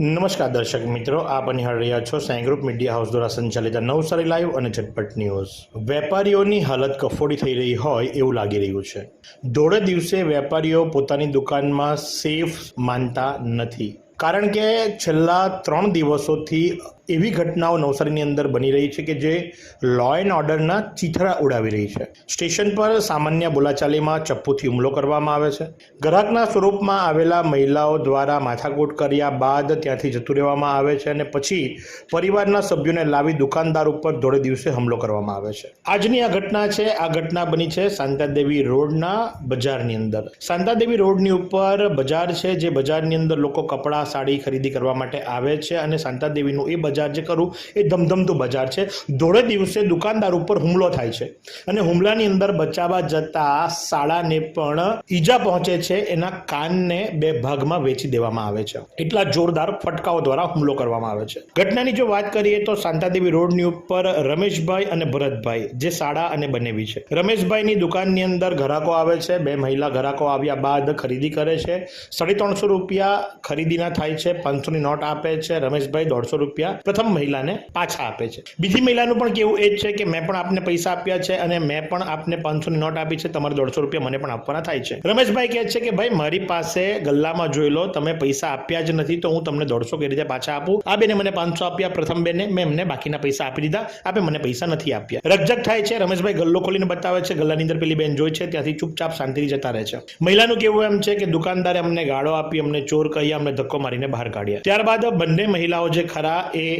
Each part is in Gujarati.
નમસ્કાર દર્શક મિત્રો, આપ નિહાળ રહ્યા છો સાઈ મીડિયા હાઉસ દ્વારા સંચાલિત નવસારી લાઈવ અને ઝટપટ ન્યૂઝ. વેપારીઓની હાલત કફોડી થઈ રહી હોય એવું લાગી રહ્યું છે. દોઢે દિવસે વેપારીઓ પોતાની દુકાનમાં સેફ માનતા નથી. કારણ કે છેલ્લા ત્રણ દિવસોથી એવી ઘટનાઓ નવસારીની અંદર બની રહી છે કે જે લો એન્ડ ઓર્ડરના ચીથરા ઉડાવી રહી છે. સ્ટેશન પર સામાન્ય બોલાચાલીમાં ચપ્પુથી હુમલો કરવામાં આવે છે. ગ્રાહકના સ્વરૂપમાં આવેલા મહિલાઓ દ્વારા માથાકૂટ કર્યા બાદ ત્યાંથી જતું રહેવામાં આવે છે અને પછી પરિવારના સભ્યોને લાવી દુકાનદાર ઉપર ધોળે દિવસે હુમલો કરવામાં આવે છે. આજની આ ઘટના છે, આ ઘટના બની છે શાંતાદેવી રોડના બજારની અંદર. શાંતાદેવી રોડની ઉપર બજાર છે, જે બજારની અંદર લોકો કપડાં, સાડી ખરીદી કરવા માટે આવે છે અને શાંતાદેવીનું એ બજાર જે કરું એ ધમધમતું બજાર છે. ધોળે દિવસે દુકાનદાર ઉપર હુમલો થાય છે. અને હુમલાની અંદર બચાવવા જતા શાળાને પણ ઈજા પહોંચે છે. એના કાનને બે ભાગમાં વેચી દેવામાં આવે છે. એટલા જોરદાર ફટકાઓ દ્વારા હુમલો કરવામાં આવે છે. ઘટનાની જો વાત કરીએ તો શાંતાદેવી રોડની ઉપર રમેશભાઈ અને ભરતભાઈ, જે શાળા અને બનેવી છે. રમેશભાઈની દુકાનની અંદર ગ્રાહકો આવે છે. બે મહિલા ગ્રાહકો આવ્યા બાદ ખરીદી કરે છે. સાડી ત્રણસો રૂપિયા ખરીદીના થાય છે. પાંચસોની નોટ આપે છે. રમેશભાઈ દોઢસો રૂપિયા પ્રથમ મહિલાને પાછા આપે છે. બીજી મહિલાનું પણ કેવું એ જ છે કે મેં પણ આપને પૈસા આપ્યા છે અને મેં પણ આપને પાંચસોની નોટ આપી છે. તમારે દોઢસો રૂપિયા મને પણ આપવાના થાય છે. રમેશભાઈ કહે છે કે, ભાઈ, મારી પાસે ગલ્લામાં જોઈ લો, તમે પૈસા આપ્યા જ નથી તો હું તમને દોઢસો કઈ રીતે પાછા આપું? આ બેને મને પાંચસો આપ્યા. પ્રથમ બેને મેં એમને બાકીના પૈસા આપી દીધા. આપે મને પૈસા નથી આપ્યા. રકઝક થાય છે, રમેશભાઈ ગલ્લો ખોલીને બતાવે છે. ગલ્લાની અંદર પેલી બેન જોઈ છે, ત્યાંથી ચૂપચાપ શાંતિથી જતા રહે છે. મહિલાનું કેવું એમ છે કે, દુકાનદારે અમને ગાળો આપી, અમને ચોર કહી, અમને ધક્કો મારીને બહાર કાઢ્યા. ત્યારબાદ બંને મહિલાઓ જે ખરા એ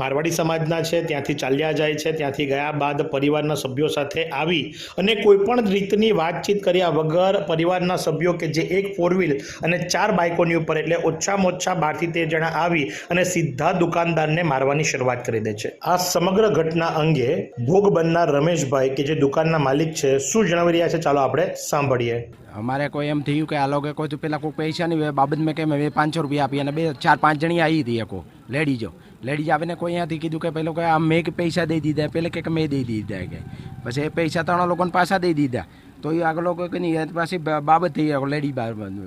મારવાડી સમાજના છે, ત્યાંથી ચાલ્યા જાય છે, ત્યાંથી ગયા બાદ પરિવારના સભ્યો સાથે આવી અને કોઈ પણ રીતની વાતચીત કર્યા વગર પરિવારના સભ્યો કે જે એક ફોર વ્હીલ અને ચાર બાઇકોની ઉપર એટલે ઓછામાં ઓછા બારથી તેર જણા આવી અને સીધા દુકાનદારને મારવાની શરૂઆત કરી દે છે. આ સમગ્ર ઘટના અંગે ભોગ બનનાર રમેશભાઈ કે જે દુકાનના માલિક છે, શું જણાવી રહ્યા છે? ચાલો આપણે સાંભળીએ. અમારે કોઈ એમ થયું કે આ લોકો કોઈ પેલા કોઈ પૈસા નહીં બાબત મેં પાંચસો રૂપિયા આપી અને બે ચાર પાંચ જણી આવી હતી એકો લેડીજો લેડીઝ આવીને કોઈ અહીંયાથી કીધું કે પેલો કે આ મેં પૈસા દઈ દીધા, પેલે કે મેં દઈ દીધા કે. પછી એ પૈસા ત્રણ લોકોને પાછા દઈ દીધા. તો એ આગળ લોકો કે નહીં પાછી બાબત થઈ ગઈ લેડી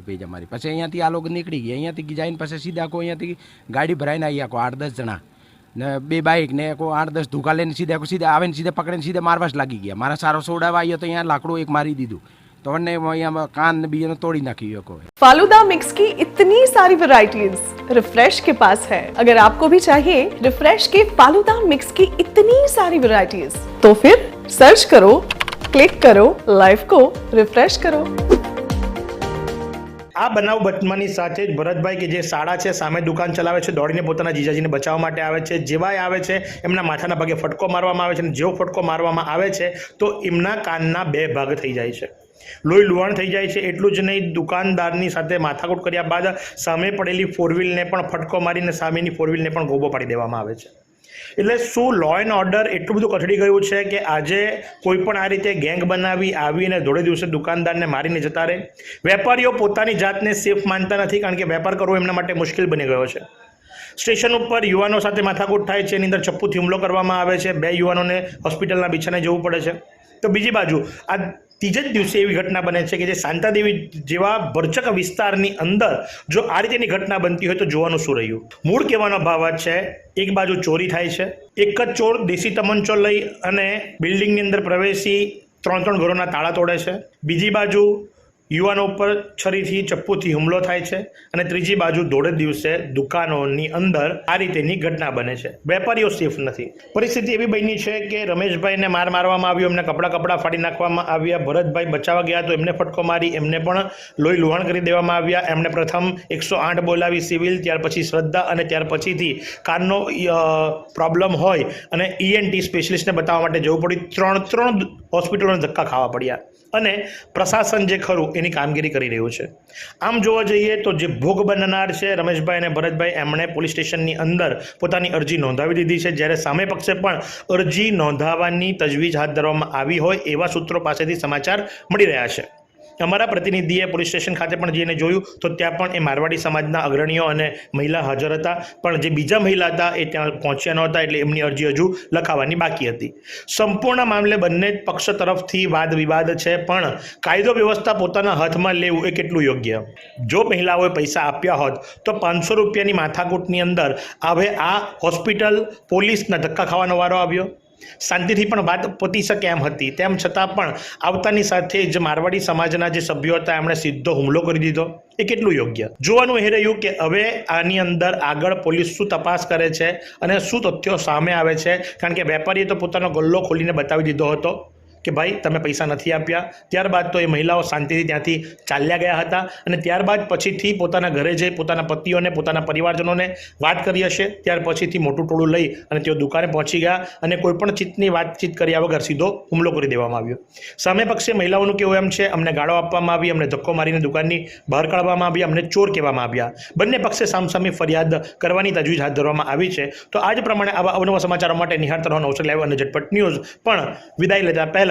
પેજ અમારી પછી અહીંયાથી આ લોકો નીકળી ગયા. અહીંયાથી જઈને પછી સીધા કોઈ અહીંયાથી ગાડી ભરાઈને આવી આખો આઠ દસ જણા. ને બે બાઇક ને કોઈ આઠ દસ ધુકા લઈને સીધા સીધા આવે સીધા પકડીને સીધા મારવા જ લાગી ગયા. મારા સારો સોડાવા આવ્યો તો અહીંયા લાકડું એક મારી દીધું. તો મને અહીંયા કાન ને બીજાને તોડી નાખ્યું કોઈ फालूदा मिक्स की इतनी सारी वैरायटीज रिफ्रेश के पास है अगर आपको भी चाहिए रिफ्रेश के फालूदा मिक्स की इतनी सारी वैरायटीज तो फिर सर्च करो क्लिक करो लाइफ को रिफ्रेश करो આ બનાવ બનવાની સાથે જ ભરતભાઈ કે જે શાળા છે સામે દુકાન ચલાવે છે દોડીને પોતાના જીજાજીને બચાવવા માટે આવે છે જેવાય આવે છે એમના માથાના ભાગે ફટકો મારવામાં આવે છે અને જેવો ફટકો મારવામાં આવે છે તો એમના કાનના બે ભાગ થઈ જાય છે લોહી લુહાણ થઈ જાય છે, એટલું જ નહીં, દુકાનદારની સાથે માથાકૂટ કર્યા બાદ સામે પડેલી ફોરવ્હીલને પણ ફટકો મારીને સામેની ફોરવ્હીલને પણ ગોબો પાડી દેવામાં આવે છે. એટલે શું લો એન્ડ ઓર્ડર એટલું બધું કથળી ગયું છે કે આજે કોઈ પણ આ રીતે ગેંગ બનાવી આવીને ધોળે દિવસે દુકાનદારને મારીને જતા રહે? વેપારીઓ પોતાની જાતને સેફ માનતા નથી કારણ કે વેપાર કરવો એમના માટે મુશ્કેલ બની ગયો છે. સ્ટેશન ઉપર યુવાનો સાથે માથાકૂટ થાય છે, એની અંદર ચપ્પુથી હુમલો કરવામાં આવે છે, બે યુવાનોને હોસ્પિટલના બિછાને જવું પડે છે. તો બીજી બાજુ, આ ત્રીજે જ દિવસે એવી ઘટના બને છે કે જે શાંતાદેવી જેવા ભરચક વિસ્તારની અંદર જો આ રીતેની ઘટના બનતી હોય તો જોવાનું શું રહ્યું? મૂળ કહેવાનો ભાવ જ છે, એક બાજુ ચોરી થાય છે, એક જ ચોર દેશી તમંચો લઈ અને બિલ્ડિંગની અંદર પ્રવેશી ત્રણ ત્રણ ઘરોના તાળા તોડે છે, બીજી બાજુ યુવાનો ઉપર છરીથી ચપ્પુથી હુમલો થાય છે અને ત્રીજી બાજુ દોઢ દિવસે દુકાનોની અંદર આ રીતેની ઘટના બને છે. વેપારીઓ સેફ નથી. પરિસ્થિતિ એવી બની છે કે રમેશભાઈને માર મારવામાં આવ્યો, એમને કપડાં કપડાં ફાડી નાખવામાં આવ્યા, ભરતભાઈ બચાવવા ગયા તો એમને ફટકો મારી, એમને પણ લોહી લુહાણ કરી દેવામાં આવ્યા. એમને પ્રથમ એકસો આઠ બોલાવી સિવિલ, ત્યાર પછી શ્રદ્ધા અને ત્યાર પછીથી કાનનો પ્રોબ્લેમ હોય અને ઈએનટી સ્પેશિયલિસ્ટને બતાવવા માટે જવું પડ્યું. ત્રણ ત્રણ હોસ્પિટલોને ધક્કા ખાવા પડ્યા. અને પ્રશાસન જે ખરું એની કામગીરી કરી રહ્યું છે. આમ જોવા જઈએ તો જે ભોગ બનનાર છે રમેશભાઈ અને ભરતભાઈ, એમણે પોલીસ સ્ટેશનની અંદર પોતાની અરજી નોંધાવી દીધી છે. જ્યારે સામે પક્ષે પણ અરજી નોંધાવવાની તજવીજ હાથ ધરવામાં આવી હોય એવા સૂત્રો પાસેથી સમાચાર મળી રહ્યા છે. અમારા પ્રતિનિધિએ પોલીસ સ્ટેશન ખાતે પણ જઈને જોયું, તો ત્યાં પણ એ મારવાડી સમાજના અગ્રણીઓ અને મહિલા હાજર હતા. પણ જે બીજા મહિલા હતા, એ ત્યાં પહોંચ્યા નહોતા એટલે એમની અરજી હજુ લખાવાની બાકી હતી. સંપૂર્ણ મામલે બંને પક્ષ તરફથી વાદ વિવાદ છે, પણ કાયદો વ્યવસ્થા પોતાના હાથમાં લેવું એ કેટલું યોગ્ય? જો મહિલાઓએ પૈસા આપ્યા હોત, તો પાંચસો રૂપિયાની માથાકૂટની અંદર હવે આ હોસ્પિટલ પોલીસના ધક્કા ખાવાનો વારો આવ્યો? શાંતિથી પણ વાત પતી શકે એમ હતી. તેમ છતાં પણ આવતાની સાથે જ મારવાડી સમાજના જે સભ્યો હતા, એમણે સીધો હુમલો કરી દીધો. એ કેટલું યોગ્ય? જોવાનું એ રહ્યું કે હવે આની અંદર આગળ પોલીસ શું તપાસ કરે છે અને શું તથ્યો સામે આવે છે? કારણ કે વેપારીએ તો પોતાનો ગલ્લો ખોલીને બતાવી દીધો હતો. કે ભાઈ તમે પૈસા નથી આપ્યા. ત્યારબાદ તો એ મહિલાઓ શાંતિથી ત્યાંથી ચાલ્યા ગયા હતા અને ત્યારબાદ પછીથી પોતાના ઘરે જઈ પોતાના પતિઓને, પોતાના પરિવારજનોને વાત કરી હશે. ત્યાર પછીથી મોટું ટોળું લઈ અને તેઓ દુકાને પહોંચી ગયા અને કોઈપણ પણ વાતચીત કર્યા વગર સીધો હુમલો કરી દેવામાં આવ્યો. સામે પક્ષે મહિલાઓનું કેવું એમ છે, અમને ગાળો આપવામાં આવી, અમને ધક્કો મારીને દુકાનની બહાર કાઢવામાં આવી, અમને ચોર કહેવામાં આવ્યા. બંને પક્ષે સામસામે ફરિયાદ કરવાની તજવીજ હાથ ધરવામાં આવી છે. તો આજ પ્રમાણે આવા અવનવા સમાચારો માટે નિહાળતા રહો નવસર લાઈવ અને ઝટપટ ન્યૂઝ. પણ વિદાય લેતા પહેલા